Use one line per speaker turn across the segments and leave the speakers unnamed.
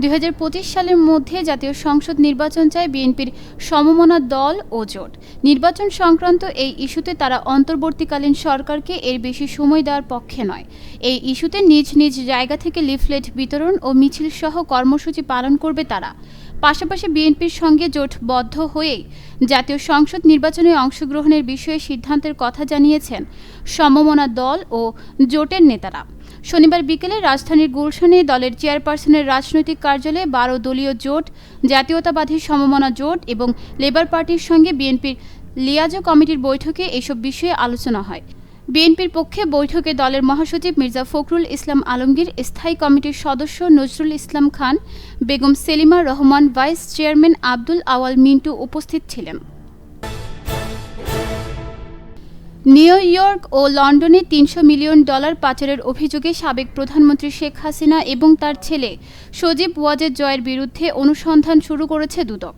দুই হাজার পঁচিশ সালের মধ্যে জাতীয় সংসদ নির্বাচন চায় বিএনপির সমমনা দল ও জোট। নির্বাচন সংক্রান্ত এই ইস্যুতে তারা অন্তর্বর্তীকালীন সরকারকে এর বেশি সময় দেওয়ার পক্ষে নয়। এই ইস্যুতে নিজ নিজ জায়গা থেকে লিফলেট বিতরণ ও মিছিল সহ কর্মসূচি পালন করবে তারা। পাশাপাশি বিএনপির সঙ্গে জোটবদ্ধ হয়েই জাতীয় সংসদ নির্বাচনে অংশগ্রহণের বিষয়ে সিদ্ধান্তের কথা জানিয়েছেন সমমনা দল ও জোটের নেতারা। শনিবার বিকেলে রাজধানীর গুলশানে দলের চেয়ারপারসনের রাজনৈতিক কার্যালয়ে বারো দলীয় জোট, জাতীয়তাবাদী সমমনা জোট এবং লেবার পার্টির সঙ্গে বিএনপির লিয়াজো কমিটির বৈঠকে এসব বিষয়ে আলোচনা হয়। বিএনপির পক্ষে বৈঠকে দলের মহাসচিব মির্জা ফখরুল ইসলাম আলমগীর, স্থায়ী কমিটির সদস্য নজরুল ইসলাম খান, বেগম সেলিমা রহমান, ভাইস চেয়ারম্যান আব্দুল আওয়াল মিন্টু উপস্থিত ছিলেন। নিউ ইয়র্ক ও লন্ডনে তিনশো মিলিয়ন ডলার পাচারের অভিযোগে সাবেক প্রধানমন্ত্রী শেখ হাসিনা এবং তার ছেলে সজীব ওয়াজেদ জয়ের বিরুদ্ধে অনুসন্ধান শুরু করেছে দুদক।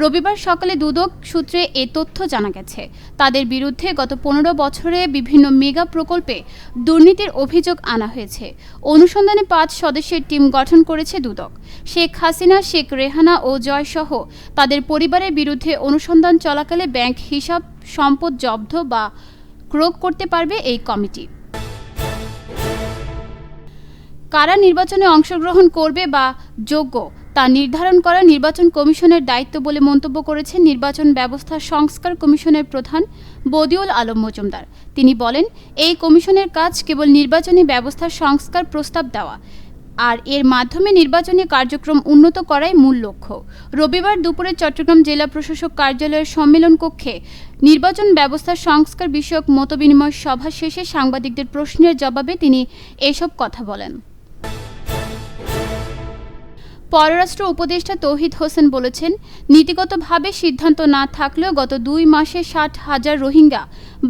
রবিবার সকালে দুদক সূত্রে এ তথ্য জানা গেছে। তাদের বিরুদ্ধে গত পনেরো বছরে বিভিন্ন মেগা প্রকল্পে দুর্নীতির অভিযোগ আনা হয়েছে। অনুসন্ধানে পাঁচ সদস্যের টিম গঠন করেছে দুদক। শেখ হাসিনা, শেখ রেহানা ও জয়সহ তাদের পরিবারের বিরুদ্ধে অনুসন্ধান চলাকালে ব্যাংক হিসাব সম্পদ জব্দ বা ক্রোক করতে পারবে এই কমিটি। কারা নির্বাচনে অংশগ্রহণ করবে বা যোগ্য, তা নির্ধারণ করা নির্বাচন কমিশনের দায়িত্ব বলে মন্তব্য করেছেন নির্বাচন ব্যবস্থা সংস্কার কমিশনের প্রধান বদিউল আলম মজুমদার। তিনি বলেন, এই কমিশনের কাজ কেবল নির্বাচনী ব্যবস্থার সংস্কার প্রস্তাব দেওয়া আর এর মাধ্যমে নির্বাচনী কার্যক্রম উন্নত করাই মূল লক্ষ্য। রবিবার দুপুরে চট্টগ্রাম জেলা প্রশাসক কার্যালয়ের সম্মেলন কক্ষে নির্বাচন ব্যবস্থার সংস্কার বিষয়ক মতবিনিময় সভা শেষে সাংবাদিকদের প্রশ্নের জবাবে তিনি এসব কথা বলেন। পররাষ্ট্র উপদেষ্টা তৌহিদ হোসেন বলেছেন, নীতিগতভাবে সিদ্ধান্ত না থাকলেও গত দুই মাসে ষাট হাজার রোহিঙ্গা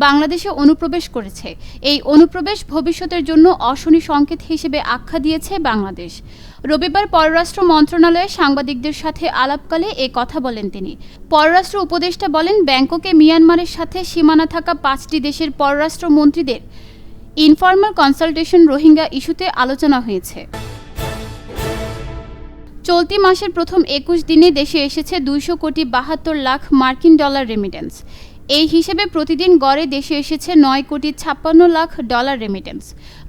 বাংলাদেশে অনুপ্রবেশ করেছে। এই অনুপ্রবেশ ভবিষ্যতের জন্য অশনি সংকেত হিসেবে আখ্যা দিয়েছে বাংলাদেশ। রবিবার পররাষ্ট্র মন্ত্রণালয়ে সাংবাদিকদের সাথে আলাপকালে এ কথা বলেন তিনি। পররাষ্ট্র উপদেষ্টা বলেন, ব্যাংককে মিয়ানমারের সাথে সীমানা থাকা পাঁচটি দেশের পররাষ্ট্র মন্ত্রীদের ইনফরমাল কনসালটেশন রোহিঙ্গা ইস্যুতে আলোচনা হয়েছে। চলতি মাসের প্রথম একুশ দিনে দেশে এসেছে দুইশো কোটি বাহাত্তর লাখ মার্কিন ডলার রেমিটেন্স এই হিসেবে প্রতিদিন গড়ে দেশে এসেছে নয় কোটি ছাপ্পান্ন লাখ ডলার রেমিটেন্স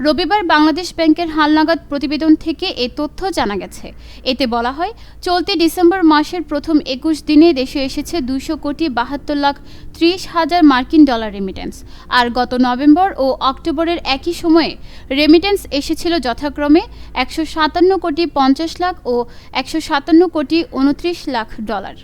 রবিবার বাংলাদেশ ব্যাংকের হালনাগাদ প্রতিবেদন থেকে এ তথ্য জানা গেছে। এতে বলা হয়, চলতি ডিসেম্বর মাসের প্রথম একুশ দিনে দেশে এসেছে দুইশো কোটি বাহাত্তর লাখ ত্রিশ হাজার মার্কিন ডলার রেমিটেন্স আর গত নভেম্বর ও অক্টোবরের একই সময়ে রেমিটেন্স এসেছিল যথাক্রমে একশো সাতান্ন কোটি পঞ্চাশ লাখ ও একশো সাতান্ন কোটি উনত্রিশ লাখ ডলার।